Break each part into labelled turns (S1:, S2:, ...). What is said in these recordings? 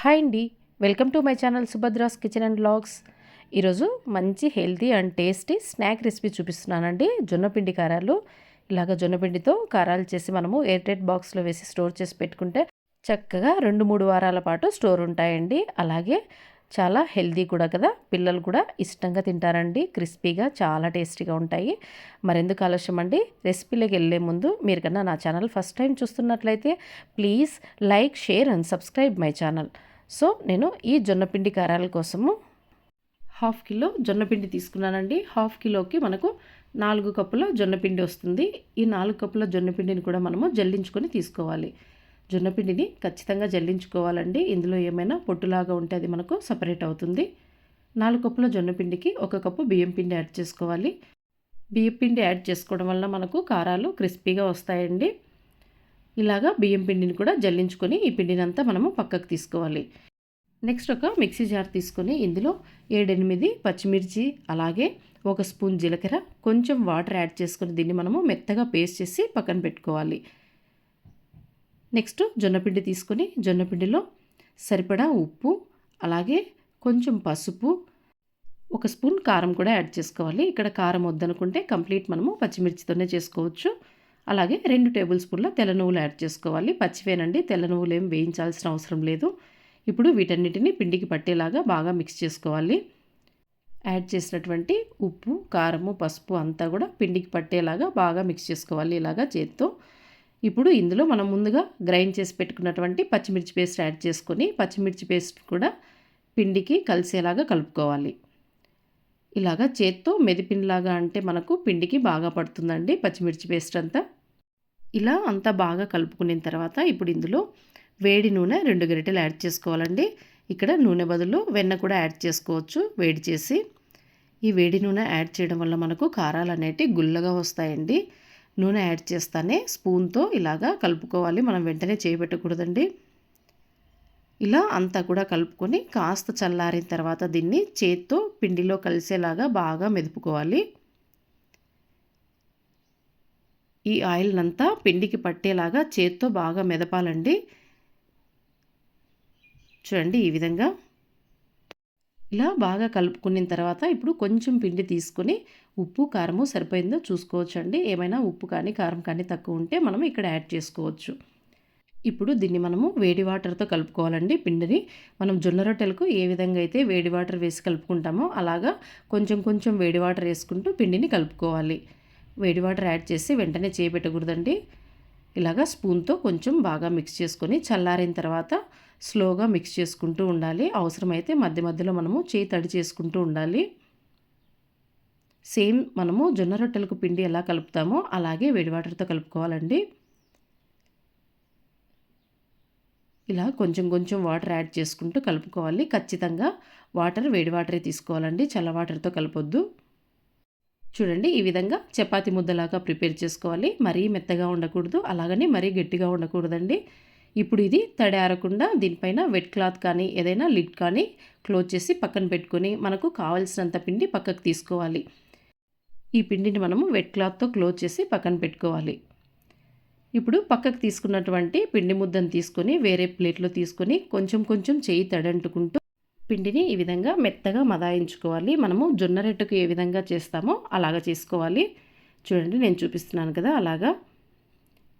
S1: Hi అండి. Welcome to my channel Subhadra's kitchen and blogs ఈరోజు మంచి healthy and tasty snack recipe చూపిస్తున్నానండి. జొన్నపిండి కారాలు. ఇలాగ జొన్నపిండితో కారాలు చేసి మనము ఎయిర్టెడ్ బాక్స్లో వేసి స్టోర్ చేసి పెట్టుకుంటే చక్కగా రెండు మూడు వారాల పాటు స్టోర్ ఉంటాయండి. అలాగే చాలా హెల్దీ కూడా కదా. పిల్లలు కూడా ఇష్టంగా తింటారండి. క్రిస్పీగా చాలా టేస్టీగా ఉంటాయి. మరెందుకు ఆలస్యం అండి? రెసిపీలోకి వెళ్ళే ముందు మీరు కన్నా నా ఛానల్ ఫస్ట్ టైం చూస్తున్నట్లయితే please like share and subscribe my channel. So నేను ఈ జొన్నపిండి కారాల కోసము హాఫ్ కిలో జొన్నపిండి తీసుకున్నానండి. హాఫ్ కిలోకి మనకు నాలుగు కప్పుల జొన్నపిండి వస్తుంది. ఈ నాలుగు కప్పుల జొన్నపిండిని కూడా మనము జల్లించుకొని తీసుకోవాలి. జొన్నపిండిని ఖచ్చితంగా జల్లించుకోవాలండి. ఇందులో ఏమైనా పొట్టులాగా ఉంటే అది మనకు సపరేట్ అవుతుంది. నాలుగు కప్పుల జొన్నపిండికి ఒక కప్పు బియ్యం పిండి యాడ్ చేసుకోవాలి. బియ్యం పిండి యాడ్ చేసుకోవడం వల్ల మనకు కారాలు క్రిస్పీగా వస్తాయండి. ఇలాగా బియ్యం పిండిని కూడా జల్లించుకొని ఈ పిండిని అంతా మనము పక్కకు తీసుకోవాలి. నెక్స్ట్ ఒక మిక్సీ జార్ తీసుకొని ఇందులో ఏడెనిమిది పచ్చిమిర్చి అలాగే ఒక స్పూన్ జీలకర్ర కొంచెం వాటర్ యాడ్ చేసుకొని దీన్ని మనము మెత్తగా పేస్ట్ చేసి పక్కన పెట్టుకోవాలి. నెక్స్ట్ జొన్నపిండి తీసుకొని జొన్నపిండిలో సరిపడా ఉప్పు అలాగే కొంచెం పసుపు ఒక స్పూన్ కారం కూడా యాడ్ చేసుకోవాలి. ఇక్కడ కారం వద్దనుకుంటే కంప్లీట్ మనము పచ్చిమిర్చితోనే చేసుకోవచ్చు. అలాగే రెండు టేబుల్ స్పూన్ల తెల్ల నువ్వులు యాడ్ చేసుకోవాలి. పచ్చివేనండి తెల్ల నువ్వులు ఏం వేయించాల్సిన అవసరం లేదు. ఇప్పుడు వీటన్నిటిని పిండికి పట్టేలాగా బాగా మిక్స్ చేసుకోవాలి. యాడ్ చేసినటువంటి ఉప్పు కారము పసుపు అంతా కూడా పిండికి పట్టేలాగా బాగా మిక్స్ చేసుకోవాలి ఇలాగా చేత్తో. ఇప్పుడు ఇందులో మనం ముందుగా గ్రైండ్ చేసి పెట్టుకున్నటువంటి పచ్చిమిర్చి పేస్ట్ యాడ్ చేసుకొని పచ్చిమిర్చి పేస్ట్ కూడా పిండికి కలిసేలాగా కలుపుకోవాలి. ఇలాగా చేత్తో మెదిపిండిలాగా అంటే మనకు పిండికి బాగా పడుతుందండి పచ్చిమిర్చి పేస్ట్ అంతా. ఇలా అంతా బాగా కలుపుకున్న తర్వాత ఇప్పుడు ఇందులో వేడి నూనె రెండు గరిటెలు యాడ్ చేసుకోవాలండి. ఇక్కడ నూనె బదులు వెన్న కూడా యాడ్ చేసుకోవచ్చు. వేడి చేసి ఈ వేడి నూనె యాడ్ చేయడం వల్ల మనకు కారాలు అనేటివి గుల్లగా వస్తాయండి. నూనె యాడ్ చేస్తానే స్పూన్తో ఇలాగా కలుపుకోవాలి. మనం వెంటనే చేయబెట్టకూడదండి. ఇలా అంతా కూడా కలుపుకొని కాస్త చల్లారిన తర్వాత దీన్ని చేత్తో పిండిలో కలిసేలాగా బాగా మెదుపుకోవాలి. ఈ ఆయిల్నంతా పిండికి పట్టేలాగా చేత్తో బాగా మెదపాలండి. చూడండి ఈ విధంగా. ఇలా బాగా కలుపుకున్న తర్వాత ఇప్పుడు కొంచెం పిండి తీసుకొని ఉప్పు కారము సరిపోయిందో చూసుకోవచ్చండి. ఏమైనా ఉప్పు కానీ కారం కానీ తక్కువ ఉంటే మనం ఇక్కడ యాడ్ చేసుకోవచ్చు. ఇప్పుడు దీన్ని మనము వేడి వాటర్తో కలుపుకోవాలండి పిండిని. మనం జొన్న రొట్టెలకు ఏ విధంగా అయితే వేడి వాటర్ వేసి కలుపుకుంటామో అలాగా కొంచెం కొంచెం వేడి వాటర్ వేసుకుంటూ పిండిని కలుపుకోవాలి. వేడి వాటర్ యాడ్ చేసి వెంటనే చేయబెట్టకూడదండి. ఇలాగా స్పూన్తో కొంచెం బాగా మిక్స్ చేసుకొని చల్లారిన తర్వాత స్లోగా మిక్స్ చేసుకుంటూ ఉండాలి. అవసరమైతే మధ్య మధ్యలో మనము చేయి తడి చేసుకుంటూ ఉండాలి. సేమ్ మనము జొన్న రొట్టెలకు పిండి ఎలా కలుపుతామో అలాగే వేడి వాటర్తో కలుపుకోవాలండి. ఇలా కొంచెం కొంచెం వాటర్ యాడ్ చేసుకుంటూ కలుపుకోవాలి. ఖచ్చితంగా వాటర్ వేడి వాటరే తీసుకోవాలండి. చల్ల వాటర్తో కలపొద్దు. చూడండి ఈ విధంగా చపాతి ముద్దలాగా ప్రిపేర్ చేసుకోవాలి. మరీ మెత్తగా ఉండకూడదు అలాగని మరీ గట్టిగా ఉండకూడదండి. ఇప్పుడు ఇది తడి ఆరకుండా దీనిపైన వెట్ క్లాత్ కానీ ఏదైనా లిడ్ కానీ క్లోజ్ చేసి పక్కన పెట్టుకొని మనకు కావలసినంత పిండి పక్కకు తీసుకోవాలి. ఈ పిండిని మనము వెట్ క్లాత్తో క్లోజ్ చేసి పక్కన పెట్టుకోవాలి. ఇప్పుడు పక్కకు తీసుకున్నటువంటి పిండి ముద్దను తీసుకొని వేరే ప్లేట్లో తీసుకొని కొంచెం కొంచెం చేయి తడంటుకుంటూ పిండిని ఈ విధంగా మెత్తగా మదాయించుకోవాలి. మనము జొన్న రెట్టుకు ఏ విధంగా చేస్తామో అలాగా చేసుకోవాలి. చూడండి నేను చూపిస్తున్నాను కదా అలాగా.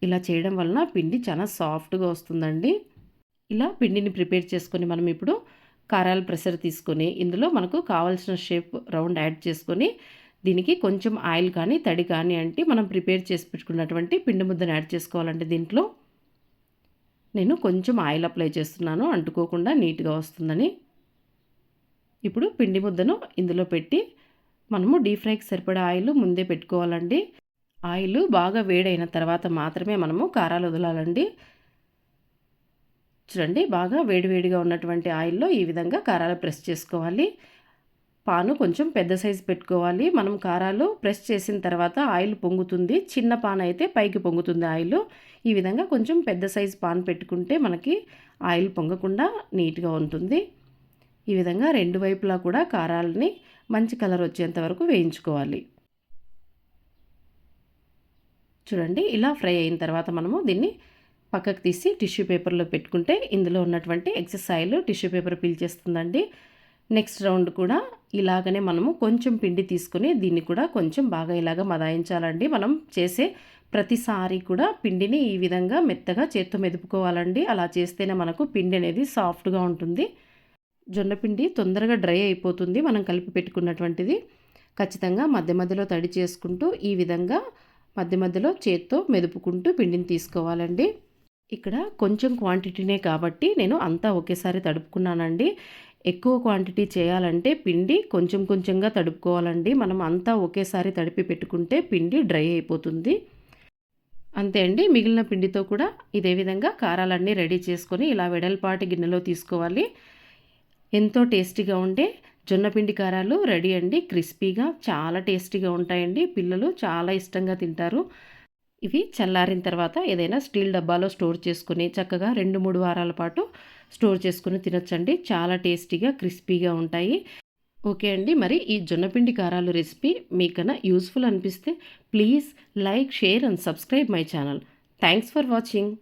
S1: ఇలా చేయడం వలన పిండి చాలా సాఫ్ట్గా వస్తుందండి. ఇలా పిండిని ప్రిపేర్ చేసుకొని మనం ఇప్పుడు కారాల ప్రెషర్ తీసుకొని ఇందులో మనకు కావాల్సిన షేప్ రౌండ్ యాడ్ చేసుకొని దీనికి కొంచెం ఆయిల్ కానీ తడి కానీ అంటే మనం ప్రిపేర్ చేసి పెట్టుకున్నటువంటి పిండి ముద్దను యాడ్ చేసుకోవాలంటే దీంట్లో. నేను కొంచెం ఆయిల్ అప్లై చేస్తున్నాను అంటుకోకుండా నీట్గా వస్తుందని. ఇప్పుడు పిండి ముద్దను ఇందులో పెట్టి మనము డీప్ ఫ్రైకి సరిపడా ఆయిల్ ముందే పెట్టుకోవాలండి. ఆయిల్ బాగా వేడైన తర్వాత మాత్రమే మనము కారాలు వదలాలండి. చూడండి బాగా వేడివేడిగా ఉన్నటువంటి ఆయిల్లో ఈ విధంగా కారాలు ప్రెస్ చేసుకోవాలి. పాను కొంచెం పెద్ద సైజు పెట్టుకోవాలి. మనం కారాలు ప్రెస్ చేసిన తర్వాత ఆయిల్ పొంగుతుంది. చిన్న పాన్ అయితే పైకి పొంగుతుంది ఆయిల్. ఈ విధంగా కొంచెం పెద్ద సైజు పాన్ పెట్టుకుంటే మనకి ఆయిల్ పొంగకుండా నీట్గా ఉంటుంది. ఈ విధంగా రెండు వైపులా కూడా కారాలని మంచి కలర్ వచ్చేంత వరకు వేయించుకోవాలి. చూడండి ఇలా ఫ్రై అయిన తర్వాత మనము దీన్ని పక్కకు తీసి టిష్యూ పేపర్లో పెట్టుకుంటే ఇందులో ఉన్నటువంటి ఎక్సెస్ ఆయిల్ టిష్యూ పేపర్ పీల్చేస్తుందండి నెక్స్ట్ రౌండ్ కూడా ఇలాగనే మనము కొంచెం పిండి తీసుకొని దీన్ని కూడా కొంచెం బాగా ఇలాగ మదాయించాలండి. మనం చేసే ప్రతిసారి కూడా పిండిని ఈ విధంగా మెత్తగా చేత్తో మెదుపుకోవాలండి. అలా చేస్తేనే మనకు పిండి అనేది సాఫ్ట్గా ఉంటుంది. జొన్న పిండి తొందరగా డ్రై అయిపోతుంది. మనం కలిపి పెట్టుకున్నటువంటిది ఖచ్చితంగా మధ్య మధ్యలో తడి చేసుకుంటూ ఈ విధంగా మధ్య మధ్యలో చేత్తో మెదుపుకుంటూ పిండిని తీసుకోవాలండి. ఇక్కడ కొంచెం క్వాంటిటీనే కాబట్టి నేను అంతా ఒకేసారి తడుపుకున్నానండి. ఎక్కువ క్వాంటిటీ చేయాలంటే పిండి కొంచెం కొంచెంగా తడుపుకోవాలండి. మనం అంతా ఒకేసారి తడిపి పెట్టుకుంటే పిండి డ్రై అయిపోతుంది. అంతే అండి. మిగిలిన పిండితో కూడా ఇదే విధంగా కారాలన్నీ రెడీ చేసుకొని ఇలా వెడల్పాటి గిన్నెలో తీసుకోవాలి. ఎంతో టేస్టీగా ఉండే జొన్నపిండి కారాలు రెడీ అండి క్రిస్పీగా చాలా టేస్టీగా ఉంటాయండి. పిల్లలు చాలా ఇష్టంగా తింటారు. ఇవి చల్లారిన తర్వాత ఏదైనా స్టీల్ డబ్బాలో స్టోర్ చేసుకుని చక్కగా రెండు మూడు వారాల పాటు స్టోర్ చేసుకుని తినొచ్చండి. చాలా టేస్టీగా క్రిస్పీగా ఉంటాయి. ఓకే అండి మరి ఈ జొన్నపిండి కారాలు రెసిపీ మీకన్నా యూస్ఫుల్ అనిపిస్తే please like share and subscribe my channel. Thanks for watching.